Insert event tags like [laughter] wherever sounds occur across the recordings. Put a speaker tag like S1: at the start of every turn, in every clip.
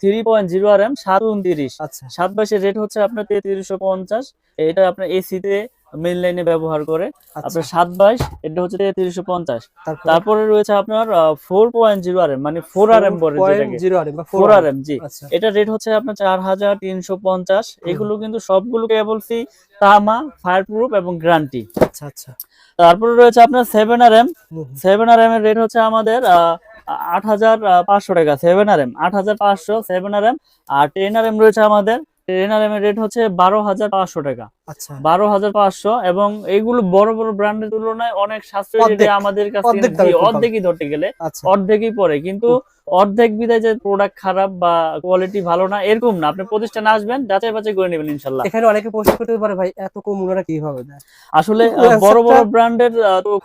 S1: Three point zero R M সাত উনত্রিশ
S2: আচ্ছা।
S1: সাত বাইশের রেট হচ্ছে আপনার তেত্রিশশো পঞ্চাশ। এটা আপনার এসিতে মেন লাইনে ব্যবহার করে। আপনার সাত বাইশ এটা হচ্ছে তেত্রিশশো পঞ্চাশ।
S2: তারপরে?
S1: রয়েছে আপনার four point zero R M মানে ফোর আর এম বলে ফোর আর এম জি।
S2: আচ্ছা।
S1: এটা রেট হচ্ছে আপনার চার হাজার তিনশো পঞ্চাশ। এগুলো কিন্তু সবগুলো কেবলসি তামা ফায়ার প্রুফ এবং গ্যারান্টি
S2: আচ্ছা আচ্ছা।
S1: তারপরে রয়েছে আপনার seven R M. Seven R M এর রেট হচ্ছে আমাদের আট হাজার পাঁচশো টাকা সেভেন আর এম আট হাজার পাঁচশো সেভেন আর এম আর টেন আর এম রয়েছে আমাদের। টেন আর এম এর রেট হচ্ছে বারো হাজার পাঁচশো টাকা। বারো হাজার পাঁচশো এবং এইগুলো বড় বড় ব্র্যান্ডের তুলনায় অনেক সাশ্রয়ী আমাদের কাছে। অর্ধেকই ধরতে গেলে
S2: আচ্ছা।
S1: অর্ধেকই পড়ে। কিন্তু অর্ধেক বিদায় যে প্রোডাক্ট খারাপ বা কোয়ালিটি ভালো না এরকম না। আপনি প্রতিষ্ঠানে আসবেন যাচাই বাছাই করে নেবেন ইনশাল্লাহ।
S2: এখানে অনেকে প্রশ্ন করতে পারে ভাই এত কম ওনারা কীভাবে
S1: আসলে বড় বড় ব্র্যান্ডের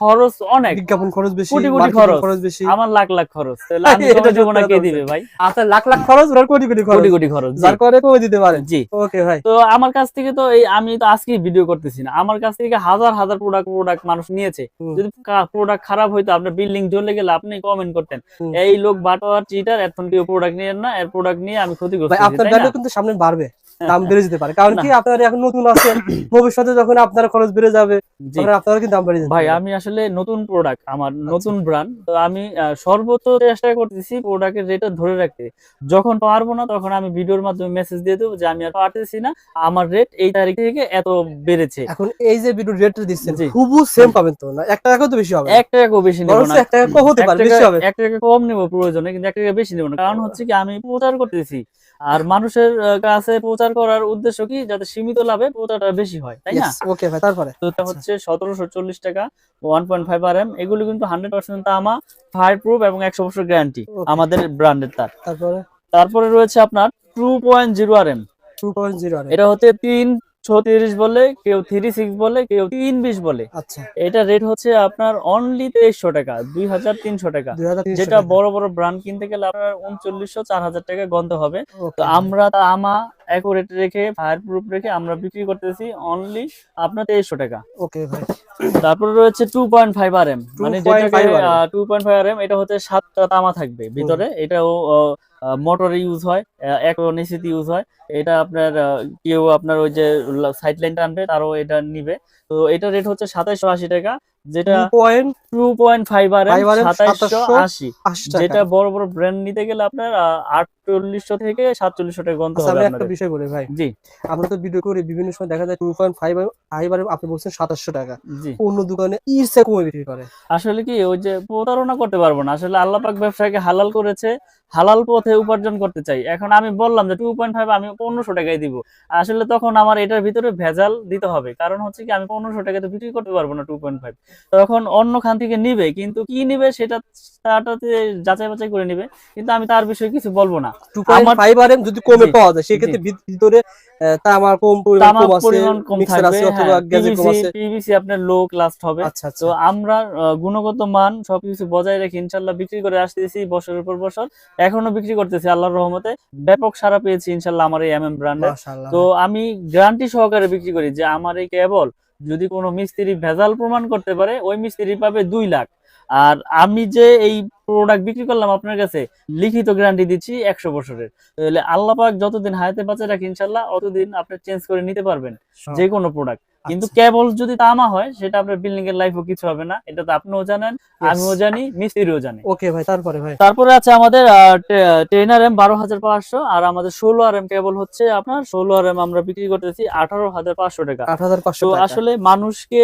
S1: খরচ অনেক।
S2: বিজ্ঞাপন খরচ বেশি
S1: কোটি কোটি খরচ।
S2: বেশি।
S1: আমার লাখ লাখ খরচ। [laughs] আমি
S2: এটা
S1: দেবো না কে দিবে ভাই?
S2: আচ্ছা লাখ লাখ খরচ ওনার কোটি কোটি খরচ।
S1: কোটি কোটি খরচ
S2: যার করে কমে দিতে পারেন।
S1: জি।
S2: ওকে ভাই।
S1: তো আমার কাছ থেকে তো এই আমি তো আজকে ভিডিও করতেছি না। আমার কাছ থেকে হাজার হাজার প্রোডাক্ট প্রোডাক্ট মানুষ নিয়েছে। যদি প্রোডাক্ট খারাপ হইতো আপনার বিল্ডিং জ্বলে গেলে আপনি কমেন্ট করতেন। এই লোক বাটোয়ার চিটার এখন কেউ প্রোডাক্ট নিয়েন না এর প্রোডাক্ট নিয়ে আমি ক্ষতিগ্রস্ত
S2: আপনার ভ্যালু কিন্তু সামনে বাড়বে দাম বেড়ে যেতে পারে। কারণ কি আপনারা এখন নতুন আছেন [coughs] ভবিষ্যতে যখন আপনার খরচ বেড়ে যাবে তখন আপনারা কিন্তু দাম বেড়ে
S1: ভাই আমি আসলে নতুন প্রোডাক্ট আমার
S2: আচ্ছা।
S1: নতুন ব্র্যান্ড তো আমি সর্বোচ্চ চেষ্টা করতেছি প্রোডাক্টের রেটটা ধরে রাখতে। যখন পারব না তখন আমি ভিডিওর মাধ্যমে মেসেজ দিয়ে দেবো যে আমি আর পারতেছি না। আমার রেট এই তারিখ থেকে এত বেড়েছে।
S2: এখন এই যে ভিডিও রেটটা দিচ্ছেন। হুবু সেম পাবেন তো না? এক টাকা তো বেশি হবে
S1: এক টাকাও বেশি নেব না।
S2: এক টাকা কম হতে পারে বেশি হবে।
S1: এক টাকা কম নেব প্রয়োজনে কিন্তু এক টাকা বেশি নেব না। কারণ হচ্ছে কি আমি প্রচার করতেছি। আর মানুষের কাছে প্রচার করার উদ্দেশ্য কি? যাতে সীমিত লাভে প্রচারটা বেশি হয় তাই না?
S2: ওকে ভাই তারপরে।
S1: তো এটা হচ্ছে সতেরোশো চল্লিশ টাকা one point five R M এগুলো কিন্তু হান্ড্রেড পার্সেন্ট তামা ফায়ার প্রুফ এবং একশো বছর গ্যারান্টি আমাদের ব্র্যান্ডের তার।
S2: তারপরে?
S1: তারপরে রয়েছে আপনার two point zero R M
S2: two point zero
S1: এটা হচ্ছে তিন ছত্রিশ বলে কেউ থ্রি সিক্স বলে কেউ তিন বিশ বলে।
S2: আচ্ছা।
S1: এটা রেট হচ্ছে আপনার অনলি তেইশশো টাকা দুই হাজার তিনশো টাকা। যেটা বড় বড় ব্র্যান্ড কিনতে গেলে আপনার উনচল্লিশশো চার হাজার টাকা গন্ত হবে। তো আমরা আমা অ্যাকুরেট রেখে ফায়ার প্রুফ রেখে আমরা বিক্রি করতেছি অনলি আপনার তেইশশো টাকা।
S2: ওকে ভাই।
S1: তারপরে রয়েছে two point five R M মানে
S2: 2.5
S1: যেটাকে
S2: RM
S1: two point five R M এটা হচ্ছে সাতটা তামা থাকবে ভিতরে। এটাও মোটরে ইউজ হয় এক ইউজ হয়। এটা আপনার কেউ আপনার ওই যে সাইড লাইন টানবে তারও এটা নিবে। তো এটা রেট হচ্ছে সাতাইশশো আশি টাকা যেটা
S2: two point
S1: two point five R M
S2: 5 RM
S1: সাতাইশশো আশি। যেটা বড় বড় ব্র্যান্ড নিতে গেলে আপনার আটচল্লিশশো থেকে সাতচল্লিশশো টাকা গন্ত
S2: আচ্ছা
S1: হবে
S2: একটা বিষয় বলি ভাই।
S1: জি।
S2: আমরা তো ভিডিও করি বিভিন্ন সময় দেখা যায় টু পয়েন্ট ফাইভ ফাইভ আর আপনি বলছেন সাতাশশো টাকা।
S1: জি।
S2: অন্য দোকানে ইরসে কমে বিক্রি করে।
S1: আসলে কি ওই যে প্রতারণা করতে পারব না। আসলে আল্লাহ পাক ব্যবসাকে হালাল করেছে হালাল পথে উপার্জন করতে চাই। এখন আমি বললাম যে টু পয়েন্ট ফাইভ আমি পনেরোশো টাকায় দিব। আসলে তখন আমার এটার ভিতরে ভেজাল দিতে হবে। কারণ হচ্ছে কি আমি পনেরোশো টাকাতে বিক্রি করতে পারব না টু পয়েন্ট ফাইভ তখন অন্য খান থেকে নিবে কিন্তু কি নিবে সেটা তাটাতে যাচাই বাছাই করে নিবে। কিন্তু আমি তার বিষয়ে কিছু বলব না।
S2: টু পয়েন্ট ফাইভ আর যদি কমে পাওয়া যায় সেক্ষেত্রে ভিতরে তামার কম পরিমাণ কম আছে
S1: হ্যাঁ, আপনার লো ক্লাস হবে।
S2: আচ্ছা আচ্ছা।
S1: তো আমরা গুণগত মান সবকিছু বজায় রেখে ইনশাল্লাহ বিক্রি করে আসতেছি বছরের পর বছর। এখনও বিক্রি করতেছি আল্লাহর রহমতে। ব্যাপক সারা পেয়েছি ইনশাল্লাহ আমার এই এমএম ব্র্যান্ডে তো আমি গ্যারান্টি সহকারে বিক্রি করি যে আমার এই কেবল যদি কোনো মিস্ত্রি ভেজাল প্রমাণ করতে পারে ওই মিস্ত্রি পাবে দুই লাখ। আর আমি যে এই প্রোডাক্ট বিক্রি করলাম আপনার কাছে লিখিত গ্যারান্টি দিচ্ছি একশো বছরের। তাহলে আল্লাহ পাক যতদিন হায়াতে বাঁচে রাখি ইনশাল্লাহ অতদিন আপনি চেঞ্জ করে নিতে পারবেন যে কোনো প্রোডাক্ট কিন্তু
S2: আচ্ছা।
S1: কেবল যদি তামা হয় সেটা আপনার বিল্ডিং এর লাইফও কিছু হবে না। এটা তো আপনিও জানেন আমিও জানি মিস্ত্রিও জানি।
S2: ওকে ভাই তারপরে ভাই।
S1: তারপরে আছে আমাদের টেন আর এম বারো হাজার পাঁচশো আর আমাদের ষোলো আর এম কেবল হচ্ছে আপনার ষোলো আর এম আমরা বিক্রি করতেছি আঠারো হাজার পাঁচশো টাকা।
S2: আট হাজার পাঁচশো
S1: আসলে মানুষকে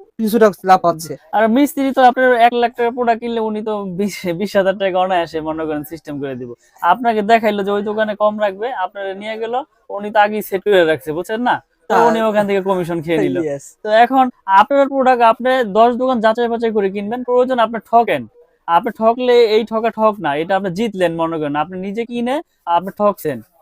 S2: কিছুটা লাভ পাচ্ছে
S1: আর মিস্ত্রি তো আপনার এক লাখ টাকা প্রোডাক্ট কিনলে উনি তো বিশ বিশ হাজার টাকা অনায়াসে মনে করেন সিস্টেম করে দিব। আপনাকে দেখাইলো যে ওই দোকানে কম রাখবে আপনারা নিয়ে গেল উনি তো আগেই সেট করে রাখছে বুঝছেন না। উনি ওখান থেকে কমিশন খেয়ে [laughs] নিল। তো এখন আপনার প্রোডাক্ট আপনি দশ দোকান যাচাই বাছাই করে কিনবেন প্রয়োজন আপনি ঠকেন। আপনি ঠকলে এই ঠকা ঠক না এটা আপনি জিতলেন মনে করেন। আপনি নিজে কিনে আপনি ঠকছেন।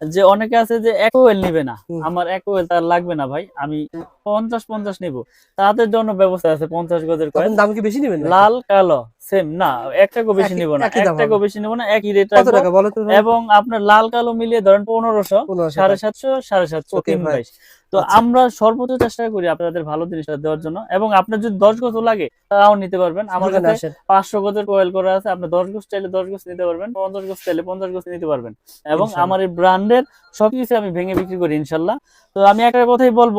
S1: যে অনেকে আছে যে এক ওয়েল নিবে না। আমার এক ওয়েল তার লাগবে না ভাই আমি পঞ্চাশ পঞ্চাশ নিব। তাদের জন্য ব্যবস্থা আছে পঞ্চাশ গজের
S2: দাম কি বেশি নিবেন
S1: লাল কালো। সেম না এক টাকা বেশি নিব না
S2: একই
S1: এক টাকা বেশি নিব না একই রেট
S2: কত টাকা বলো তো
S1: এবং আপনার লাল কালো মিলিয়ে ধরেন পনেরোশো সাড়ে। সাতশো সাড়ে সাতশো তো
S2: আচ্ছা।
S1: আমরা সর্বোচ্চ চেষ্টা করি আপনাদের ভালো জিনিসটা দেওয়ার জন্য। এবং আপনার যদি দশ গজ লাগে তাও নিতে পারবেন। আমার কাছে
S2: আসেন।
S1: পাঁচশো গজের কয়েল করা আছে। আপনি দশ গজ চাইলে দশ গজ নিতে পারবেন পঞ্চাশ গজ চাইলে পঞ্চাশ গজ নিতে পারবেন। এবং আমার এই ব্র্যান্ডের সবকিছু আমি ভেঙে বিক্রি করি ইনশাল্লাহ। তো আমি একটা কথাই বলব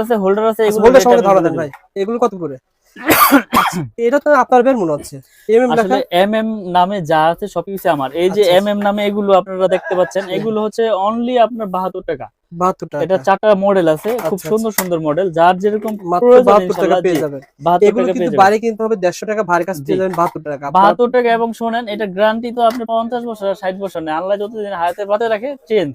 S1: আছে হোল্ডার আছে এগুলো
S2: হোল্ডার সঙ্গে
S1: আমি
S2: দেন ভাই। এগুলো কত করে? আচ্ছা, [coughs] এটা তো আপনার বের মনে হচ্ছে। এমএম লেখা?
S1: আসলে এম এম নামে যা আছে সবকিছু আমার। এই যে
S2: আচ্ছা,
S1: এম এম নামে এগুলো আপনারা দেখতে পাচ্ছেন এগুলো হচ্ছে অনলি আপনার বাহাত্তর টাকা।
S2: বাহাত্তর টাকা।
S1: এটা চারটা মডেল আছে খুব
S2: আচ্ছা,
S1: সুন্দর সুন্দর মডেল যার যেরকম
S2: মাত্র
S1: প্রয়োজন
S2: বাহাত্তর টাকা পেয়ে যাবেন।
S1: 72 টাকা
S2: কিন্তু। বাইরে কিনতে হবে টাকা ভাইয়ের কাছে পেয়ে যাবেন বাহাত্তর টাকা। আপনার-
S1: বাহাত্তর টাকা এবং শোনেন এটা গ্যারান্টি তো আপনি পঞ্চাশ বছর আর ষাট বছর নেই আল্লাহ যতদিন হাতে পাতে রাখে চেঞ্জ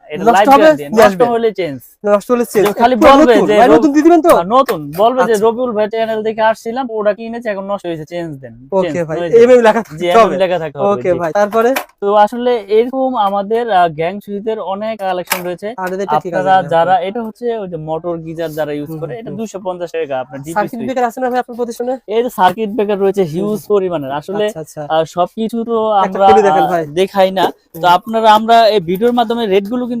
S1: এটা
S2: নষ্ট
S1: গ্যারান্টি নষ্ট হলে চেঞ্জ
S2: নষ্ট হলে চেঞ্জ
S1: খালি বলবে যে
S2: নতুন দিয়ে দিবেন তো?
S1: নতুন। বলবে যে
S2: আচ্ছা।
S1: রবিউল ভাই চ্যানেল দেখে আসছিলাম ওটা কিনেছে এখন নষ্ট হয়েছে চেঞ্জ দেন।
S2: ওকে ভাই লেখা
S1: জি
S2: থাকতে
S1: লেখা থাকতে
S2: ওকে ভাই তারপরে?
S1: তো আসলে এরকম আমাদের গ্যাং সুইচের অনেক কালেকশন রয়েছে।
S2: আর এটা কি কাজ
S1: আপনারা যারা এটা হচ্ছে ওই যে মোটর গিজার যারা ইউজ করে এটা
S2: হুম।
S1: দুইশো পঞ্চাশ টাকা আপনার
S2: সার্কিট ব্রেকার আছে না ভাই আপনার প্রতিষ্ঠানে
S1: এই সার্কিট ব্রেকার রয়েছে হিউজ পরিমাণের। আসলে
S2: আচ্ছা আচ্ছা।
S1: সবকিছু তো আমরা। দেখাই না। তো আপনারা আমরা এই ভিডিওর মাধ্যমে রেটগুলো কিন্তু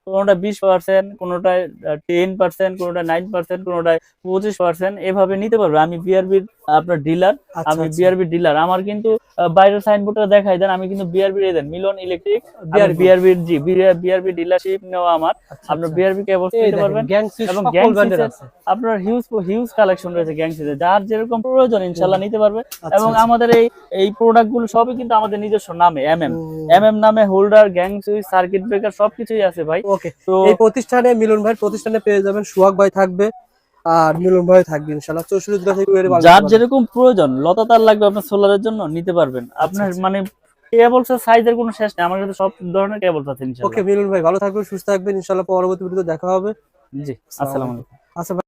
S1: কোনোটা বিশ পার্সেন্ট কোনোটায় টেন পার্সেন্ট কোনোটা নাইন পার্সেন্ট কোনোটায় পঁচিশ পার্সেন্ট এভাবে নিতে পারবে। আমি বিআরবির আপনার ডিলার
S2: আচ্ছা,
S1: আমি
S2: আচ্ছা।
S1: বিআরবি ডিলার আমার কিন্তু বাইরের সাইনবোর্ডটা দেখাই দেন আমি কিন্তু বিআরবি দেন মিলন ইলেকট্রিক
S2: BRB
S1: বিআরবির জি বিআরবি ডিলারশিপ নেওয়া আমার।
S2: আচ্ছা,
S1: আপনার
S2: আচ্ছা।
S1: বিআরবি কেবল নিতে পারবেন। এবং গ্যাং আপনার হিউজ হিউজ কালেকশন রয়েছে গ্যাংসিতে যার যেরকম প্রয়োজন ইনশাল্লাহ নিতে পারবে।
S2: আচ্ছা,
S1: এবং
S2: আচ্ছা।
S1: আমাদের এই এই প্রোডাক্টগুলো সবই কিন্তু আমাদের নিজস্ব নামে এম এম এম এম নামে holder gang switch circuit breaker সবকিছুই আছে ভাই।
S2: ওকে এই প্রতিষ্ঠানে মিলন ভাই প্রতিষ্ঠানে পেয়ে যাবেন সুহাগ ভাই থাকবে আর মিলন ভাই থাকবে ইনশাআল্লাহ। চৌষট্টি জেলা থেকে
S1: যার যেরকম প্রয়োজন লতা তার লাগবে আপনার সোলারের জন্য নিতে পারবেন। আপনার
S2: আচ্ছা।
S1: মানে কেবলস সাইজের কোনো শেষ নেই আমার কাছে সব ধরনের কেবলস আছে
S2: ওকে মিলন ভাই ভালো থাকবেন সুস্থ থাকবেন ইনশাআল্লাহ পরবর্তী ভিডিওতে দেখা হবে।
S1: জি আসসালামু আলাইকুম।
S2: আচ্ছা ভাই।